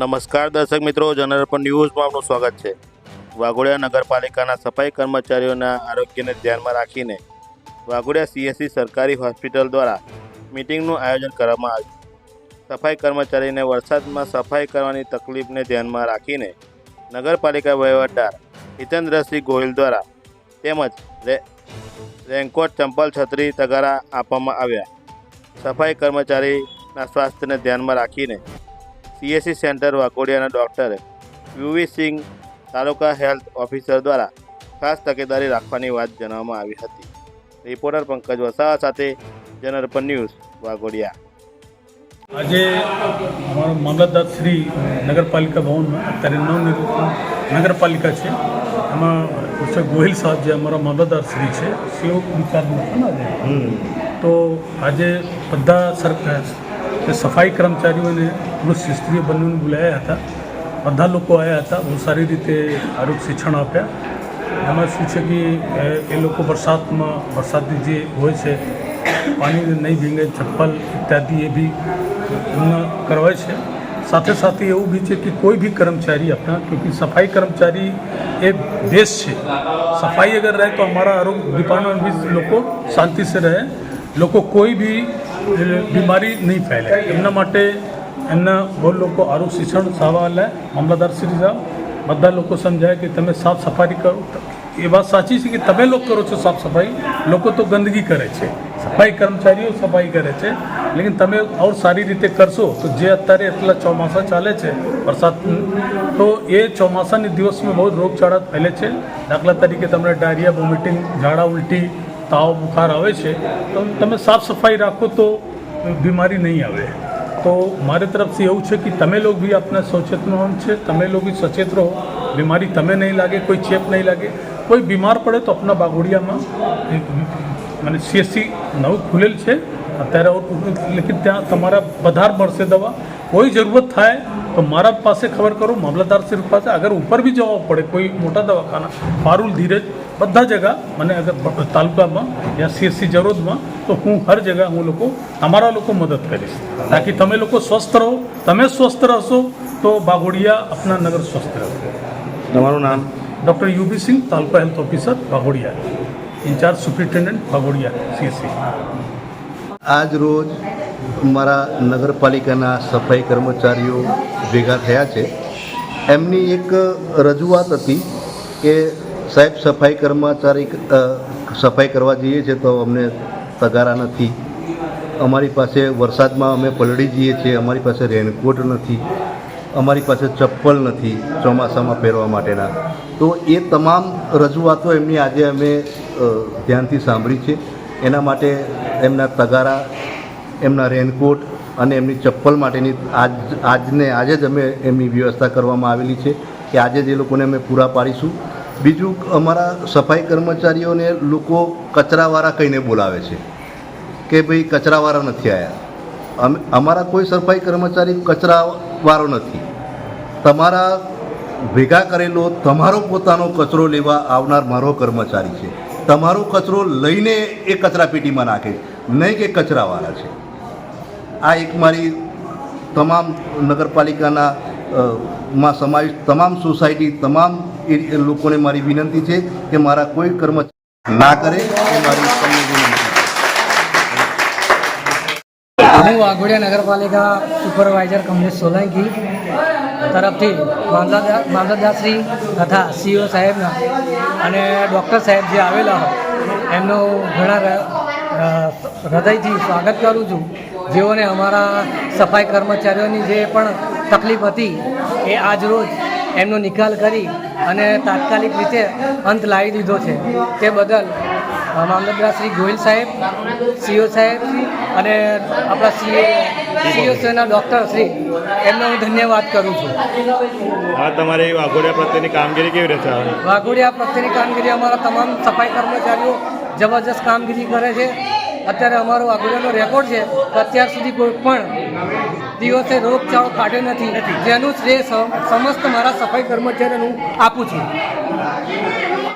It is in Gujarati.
નમસ્કાર દર્શક મિત્રો જનરપણ ન્યૂઝમાં આપનું સ્વાગત છે. વાઘોડિયા નગરપાલિકાના સફાઈ કર્મચારીઓના આરોગ્યને ધ્યાનમાં રાખીને વાઘોડિયા સીએસસી સરકારી હોસ્પિટલ દ્વારા મિટિંગનું આયોજન કરવામાં આવ્યું. સફાઈ કર્મચારીને વરસાદમાં સફાઈ કરવાની તકલીફને ધ્યાનમાં રાખીને નગરપાલિકા વહીવટદાર હિતેન્દ્રસિંહ ગોહિલ દ્વારા તેમજ રેનકોટ ચંપલ છત્રી તગારા આપવામાં આવ્યા. સફાઈ કર્મચારીના સ્વાસ્થ્યને ધ્યાનમાં રાખીને CSC centre વાકોડિયાના doctor UV Singh taluka health officer દ્વારા ખાસ તકેદારી રાખવાની વાત જણાવવામાં આવી હતી. રિપોર્ટર પંકજ વસાવા સાથે જનરપન ન્યૂઝ વાઘોડિયા આજે અમારો મામલતદાર શ્રી નગરપાલિકા ભવનમાં અત્યારે નવનિર્મિત નગરપાલિકા છે. એમાં મિસ્ટર ગોહિલ સાહેબ જે અમારા મામલતદાર શ્રી છે સેવક આજે. તો આજે બધા સરકાર કે સફાઈ કર્મચારીઓને વૃક્ષ મિસ્ત્રીઓ બંનેને બોલાયા હતા બધા લોકો આવ્યા હતા બહુ સારી રીતે આરોગ્ય શિક્ષણ આપ્યા એમાં શું છે કે એ લોકો વરસાદમાં વરસાદની જે હોય છે પાણી નહીં ભીંગે ચપ્પલ ઇત્યાદિ એ બી કરવાય છે સાથે સાથે એવું બી છે કે કોઈ બી કર્મચારી આપણા ક્યોંકિ સફાઈ કર્મચારી એ દેશ છે સફાઈ અગર રહે તો અમારા આરોગ્ય ડિપાર્ટમેન્ટ બી લોકો શાંતિ સે રહે લોકો કોઈ બી બીમારી નહીં ફેલે. એમના માટે એમના બહુ લોકો આરોગ્ય શિક્ષણ સાવા મામલતદાર શ્રી સાહેબ, બધા લોકો સમજાય કે તમે સાફ સફાઈ કરો. એ વાત સાચી છે કે તમે લોકો કરો છો સાફ સફાઈ? લોકો તો ગંદકી કરે છે. સફાઈ કર્મચારીઓ સફાઈ કરે છે. લેકિન તમે ઓર સારી રીતે કરશો તો જે અત્યારે એટલા ચોમાસા ચાલે છે વરસાદ, તો એ ચોમાસાની દિવસમાં બહુ રોગચાળા ફેલે છે. દાખલા તરીકે તમને ડાયરિયા, વોમિટિંગ, ઝાડા ઉલટી તાવ બુખાર આવે છે, તો તમે સાફ સફાઈ રાખો તો બીમારી નહીં આવે. તો મારે તરફથી એવું છે કે તમે લોકો બી આપના સચેતન છે, તમે લોકો બી સચેત રહો. બીમારી તમે નહીં લાગે, કોઈ ચેપ નહીં લાગે. કોઈ બીમાર પડે તો આપના બાગોડિયામાં મને સીએસસી નવું ખુલેલ છે. અત્યારે લેકિન ત્યાં તમારા વધારે મળશે દવા. કોઈ જરૂરત થાય તો મારા પાસે ખબર કરો મામલતદાર શ્રી પાસે અગર ઉપર બી જવા પડે કોઈ મોટા દવાખાના પારુલ ધીરજ બધા જગા મને અગર બ- તાલુકામાં યા સીએસસી જરૂરતમાં તો હું હર જગા હું લોકો અમારા લોકો મદદ કરીશ તાકી તમે લોકો સ્વસ્થ રહો તમે સ્વસ્થ રહેશો તો બાગોડિયા આપના નગર સ્વસ્થ રહેશે તમારું નામ doctor UB Singh taluka health officer Bagodia incharge superintendent Bagodia CSC આજ રોજ મારા નગરપાલિકાના સફાઈ કર્મચારીઓ ભેગા થયા છે. એમની એક રજૂઆત હતી કે સાહેબ, સફાઈ કર્મચારી સફાઈ કરવા જઈએ છીએ તો અમને તગારા નથી. અમારી પાસે વરસાદમાં અમે પલળી જઈએ છીએ, અમારી પાસે રેનકોટ નથી, અમારી પાસે ચપ્પલ નથી ચોમાસામાં પહેરવા માટેના. તો એ તમામ રજૂઆતો એમની આજે અમે ધ્યાનથી સાંભળી છે. એના માટે એમના તગારા એમના રેનકોટ અને એમની ચપ્પલ માટેની આજ, આજને, આજે જ અમે એમની વ્યવસ્થા કરવામાં આવેલી છે કે આજે જ એ લોકોને અમે પૂરા પાડીશું. બીજું, અમારા સફાઈ કર્મચારીઓને લોકો કચરાવાળા કહીને બોલાવે છે કે ભાઈ કચરાવાળા નથી આવ્યા અમે, અમારા કોઈ સફાઈ કર્મચારી કચરાવાળો નથી. તમારા ભેગા કરેલો, તમારો પોતાનો કચરો લેવા આવનાર મારો કર્મચારી છે. તમારો કચરો લઈને એ કચરાપેટીમાં નાખે નહીં કે કચરાવાળા છે. આ એક મારી તમામ નગરપાલિકાના માં સમાવિષ્ટ તમામ સોસાયટી, તમામ લોકોને મારી વિનંતી છે કે મારા કોઈ કર્મચારી ના કરે એ મારી હું વાઘોડિયા નગરપાલિકા સુપરવાઇઝર કમલેશ સોલંકી, તરફથી મામલતદાર, મામલતદારશ્રી તથા સીઓ સાહેબના અને ડૉક્ટર સાહેબ જે આવેલા હોય, એમનું ઘણા હૃદયથી સ્વાગત કરું છું. જેઓને અમારા સફાઈ કર્મચારીઓની જે પણ તકલીફ હતી એ આજરોજ એમનો નિકાલ કરી અને તાત્કાલિક રીતે અંત લાવી દીધો છે. તે બદલ મામલતદાર શ્રી ગોહિલ સાહેબ સીઓ સાહેબ અને આપણા સી સીઓસીના ડૉક્ટર શ્રી એમનો હું ધન્યવાદ કરું છું. હા તમારી વાઘોડિયા પ્રત્યેની કામગીરી કેવી રીતે વાઘોડિયા પ્રત્યેની કામગીરી અમારા તમામ સફાઈ કર્મચારીઓ જબરજસ્ત કામગીરી કરે છે. અત્યારે અમારો આગળનો રેકોર્ડ છે અત્યાર સુધી કોઈ પણ દિવસે રોગચાળો કાઢ્યો નથી. જેનું શ્રેય સમ- સમસ્ત મારા સફાઈ કર્મચારીને હું આપું છું.